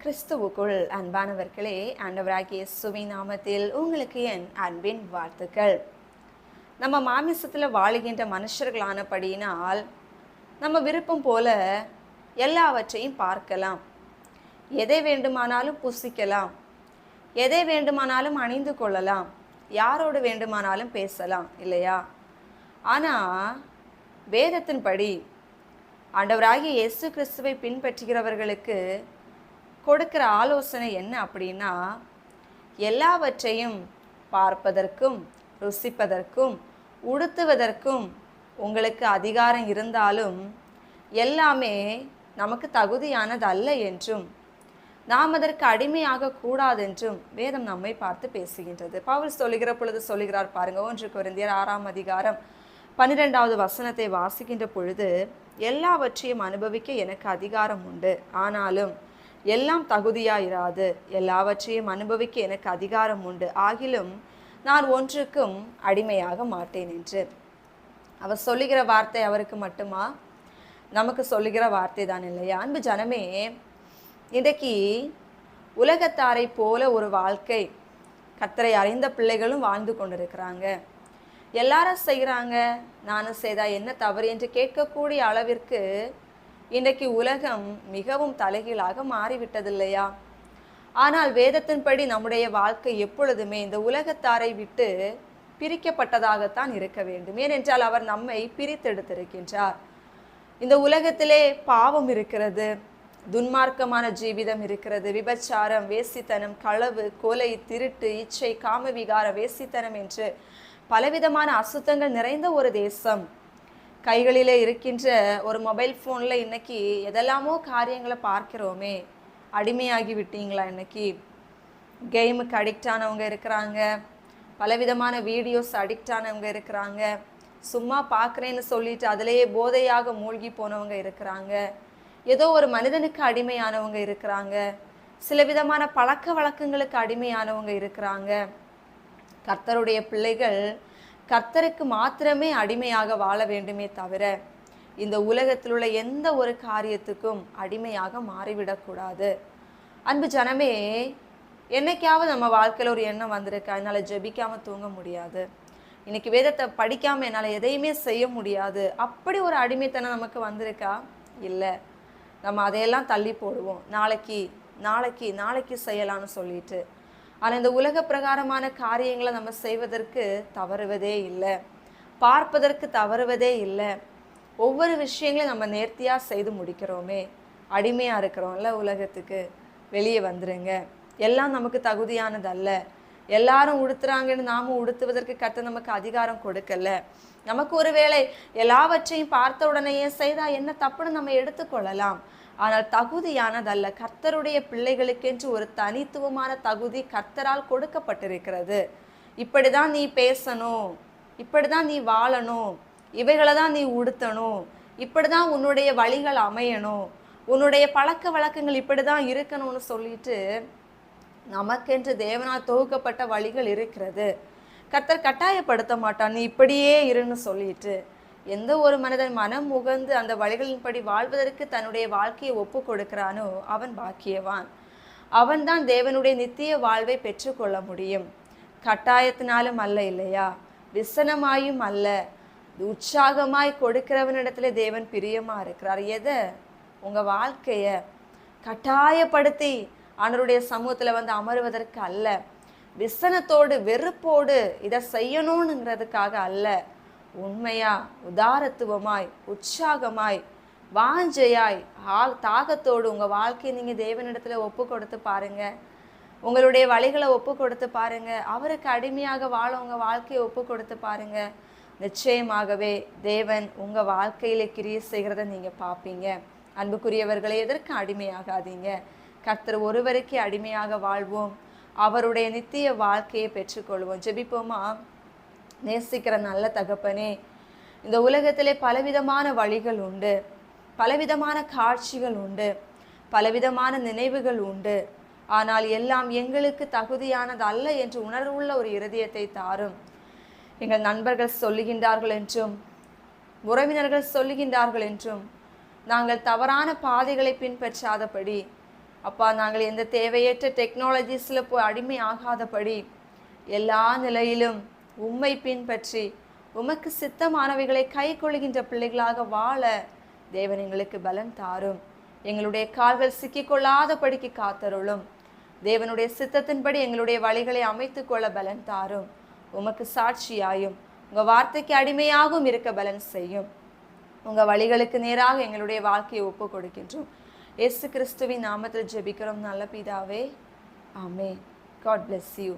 கிறிஸ்துவுக்குள் அன்பானவர்களே ஆண்டவராகிய சுவை நாமத்தில் உங்களுக்கு என் அன்பின் வாழ்த்துக்கள். நம்ம மாமிசத்தில் வாழுகின்ற மனுஷர்களானபடியினால் நம்ம விருப்பம் போல எல்லாவற்றையும் பார்க்கலாம். எதை வேண்டுமானாலும் புசிக்கலாம். எதை வேண்டுமானாலும் அணிந்து கொள்ளலாம். யாரோடு வேண்டுமானாலும் பேசலாம் இல்லையா? ஆனால் வேதத்தின்படி ஆண்டவராகிய இயேசு கிறிஸ்துவை பின்பற்றுகிறவர்களுக்கு கொடுக்கிற ஆலோசனை என்ன அப்படின்னா எல்லாவற்றையும் பார்ப்பதற்கும் ருசிப்பதற்கும் உடுத்துவதற்கும் உங்களுக்கு அதிகாரம் இருந்தாலும் எல்லாமே நமக்கு தகுதியானது அல்ல என்றும் நாம் அதற்கு அடிமையாக கூடாதென்றும் வேதம் நம்மை பார்த்து பேசுகின்றது. பவுல் சொல்லுகிற பொழுது சொல்லுகிறார் பாருங்க ஒன்று குருந்தியர் ஆறாம் அதிகாரம் பன்னிரெண்டாவது வசனத்தை வாசிக்கின்ற பொழுது எல்லாவற்றையும் அனுபவிக்க எனக்கு அதிகாரம் உண்டு. ஆனாலும் எல்லாம் தகுதியாயிராது. எல்லாவற்றையும் அனுபவிக்க எனக்கு அதிகாரம் உண்டு. ஆகிலும் நான் ஒன்றுக்கும் அடிமையாக மாட்டேன் என்று. அவர் சொல்லுகிற வார்த்தை அவருக்கு மட்டுமா? நமக்கு சொல்லுகிற வார்த்தை தான் இல்லையா? அன்பு ஜனமே இன்றைக்கு உலகத்தாரை போல ஒரு வாழ்க்கை. கத்தரை அறிந்த பிள்ளைகளும் வாழ்ந்து கொண்டிருக்கிறாங்க. எல்லாரும் செய்கிறாங்க நானும் செய்தா என்ன தவறு என்று கேட்கக்கூடிய அளவிற்கு இன்றைக்கு உலகம் மிகவும் தலைகீழாக மாறிவிட்டது இல்லையா ஆனால் வேதத்தின்படி நம்முடைய வாழ்க்கை எப்பொழுதுமே இந்த உலகத்தாரை விட்டு பிரிக்கப்பட்டதாகத்தான் இருக்க வேண்டும். ஏனென்றால் அவர் நம்மை பிரித்தெடுத்திருக்கின்றார். இந்த உலகத்திலே பாவம் இருக்கிறது துன்மார்க்கமான ஜீவிதம் இருக்கிறது விபச்சாரம் வேசித்தனம் களவு கொலை திருட்டு இச்சை காமவிகார வேசித்தனம் என்று பலவிதமான அசுத்தங்கள் நிறைந்த ஒரு தேசம். கைகளிலே இருக்கின்ற ஒரு மொபைல் ஃபோனில் இன்னைக்கு எதெல்லாமோ காரியங்களை பார்க்கிறோமே. அடிமையாகி விட்டீங்களா இன்னைக்கு? கேமுக்கு அடிக்ட் ஆனவங்க இருக்கிறாங்க. பலவிதமான வீடியோஸ் அடிக்ட் ஆனவங்க இருக்கிறாங்க. சும்மா பார்க்குறேன்னு சொல்லிட்டு அதிலேயே போதையாக மூழ்கி போனவங்க இருக்கிறாங்க. ஏதோ ஒரு மனிதனுக்கு அடிமையானவங்க இருக்கிறாங்க. சில விதமான பழக்க வழக்கங்களுக்கு அடிமையானவங்க இருக்கிறாங்க. கர்த்தருடைய பிள்ளைகள் கர்த்தருக்கு மாத்திரமே அடிமையாக வாழ வேண்டுமே தவிர இந்த உலகத்தில் உள்ள எந்த ஒரு காரியத்துக்கும் அடிமையாக மாறிவிடக்கூடாது அன்பு ஜனமே என்னைக்காவது நம்ம வாழ்க்கையில் ஒரு எண்ணம் வந்திருக்கு என்னால் ஜெபிக்காமல் தூங்க முடியாது. இன்னைக்கு வேதத்தை படிக்காமல் என்னால் எதையுமே செய்ய முடியாது. அப்படி ஒரு அடிமைத்தனம் நமக்கு வந்திருக்கா? இல்லை. நம்ம அதையெல்லாம் தள்ளி போடுவோம். நாளைக்கு நாளைக்கு நாளைக்கு செய்யலாம்னு சொல்லிட்டு. ஆனால் இந்த உலக பிரகாரமான காரியங்களை நம்ம செய்வதற்கு தவறுவதே இல்லை. பார்ப்பதற்கு தவறுவதே இல்லை. ஒவ்வொரு விஷயங்களையும் நம்ம நேர்த்தியாக செய்து முடிக்கிறோமே. அடிமையாக இருக்கிறோம்ல உலகத்துக்கு. வெளியே வந்துருங்க. எல்லாம் நமக்கு தகுதியானதல்ல. எல்லாரும் உடுத்துறாங்கன்னு நாமும் உடுத்துவதற்கு கத்த நமக்கு அதிகாரம் கொடுக்கல. நமக்கு ஒருவேளை எல்லாவற்றையும் பார்த்த உடனேயே செய்தால் என்ன தப்புன்னு நம்ம எடுத்துக்கொள்ளலாம். ஆனால் தகுதியானதல்ல. கர்த்தருடைய பிள்ளைகளுக்கென்று ஒரு தனித்துவமான தகுதி கர்த்தரால் கொடுக்கப்பட்டிருக்கிறது. இப்படிதான் நீ பேசணும் இப்படிதான் நீ வாழணும் இவைகளை தான் நீ உடுத்தணும் இப்படிதான் உன்னுடைய வழிகள் அமையணும் உன்னுடைய பழக்க வழக்கங்கள் இப்படிதான் இருக்கணும்னு சொல்லிட்டு நமக்கென்று தேவனால் தொகுக்கப்பட்ட வழிகள் இருக்கிறது. கர்த்தர் கட்டாயப்படுத்த மாட்டான் நீ இப்படியே இருன்னு சொல்லிட்டு. எந்த ஒரு மனிதன் மனம் உகந்து அந்த வழிகளின்படி வாழ்வதற்கு தன்னுடைய வாழ்க்கையை ஒப்பு கொடுக்கிறானோ அவன் பாக்கியவான். அவன்தான் தேவனுடைய நித்திய வாழ்வை பெற்றுக்கொள்ள முடியும். கட்டாயத்தினாலும் அல்ல இல்லையா? விசனமாயும் அல்ல. உற்சாகமாய் கொடுக்கிறவனிடத்துல தேவன் பிரியமாக இருக்கிறார். எதை? உங்கள் வாழ்க்கையை கட்டாயப்படுத்தி அவனுடைய சமூகத்தில் வந்து அமருவதற்கு அல்ல. விசனத்தோடு வெறுப்போடு இதை செய்யணும்னுங்கிறதுக்காக அல்ல. உண்மையா உதாரத்துவமாய் உற்சாகமாய் வாஞ்சையாய் ஆ தாகத்தோடு உங்கள் வாழ்க்கையை நீங்கள் தேவனிடத்தில் ஒப்பு கொடுத்து பாருங்க. உங்களுடைய வழிகளை ஒப்பு கொடுத்து பாருங்க. அவருக்கு அடிமையாக வாழ உங்கள் வாழ்க்கையை ஒப்பு கொடுத்து பாருங்க. நிச்சயமாகவே தேவன் உங்கள் வாழ்க்கையில கிரியை செய்கிறத நீங்கள் பார்ப்பீங்க. அன்புக்குரியவர்களை எதற்கு அடிமையாகாதீங்க? கர்த்தர் ஒருவருக்கே அடிமையாக வாழ்வோம். அவருடைய நித்திய வாழ்க்கையை பெற்றுக்கொள்வோம். ஜெபிப்போமா? நேசிக்கிற நல்ல தகப்பனே இந்த உலகத்திலே பலவிதமான வழிகள் உண்டு பலவிதமான காட்சிகள் உண்டு பலவிதமான நினைவுகள் உண்டு. ஆனால் எல்லாம் எங்களுக்கு தகுதியானது அல்ல என்று உணர்வுள்ள ஒரு இருதயத்தை தாரும். எங்கள் நண்பர்கள் சொல்லுகின்றார்கள் என்றும் உறவினர்கள் சொல்லுகின்றார்கள் என்றும் நாங்கள் தவறான பாதைகளை பின்பற்றாதபடி அப்பா நாங்கள் எந்த தேவையற்ற டெக்னாலஜிஸில் போய் அடிமை ஆகாதபடி எல்லா நிலையிலும் உம்மை பின்பற்றி உமக்கு சித்தமானவைகளை கை கொள்கின்ற பிள்ளைகளாக வாழ தேவன் எங்களுக்கு பலன் தாரும். எங்களுடைய கால்கள் சிக்கிக்கொள்ளாதபடிக்கு காத்தருளும். தேவனுடைய சித்தத்தின்படி எங்களுடைய வழிகளை அமைத்து கொள்ள பலன் தாரும். உமக்கு சாட்சியாயும் உங்கள் வார்த்தைக்கு அடிமையாகவும் இருக்க பலன் செய்யும். உங்கள் வழிகளுக்கு நேராக எங்களுடைய வாழ்க்கையை ஒப்பு கொடுக்கின்றோம். இயேசு கிறிஸ்துவின் நாமத்தில் ஜெபிக்கிறோம். நல்ல பிதாவே ஆமே காட் பிளெஸ் யூ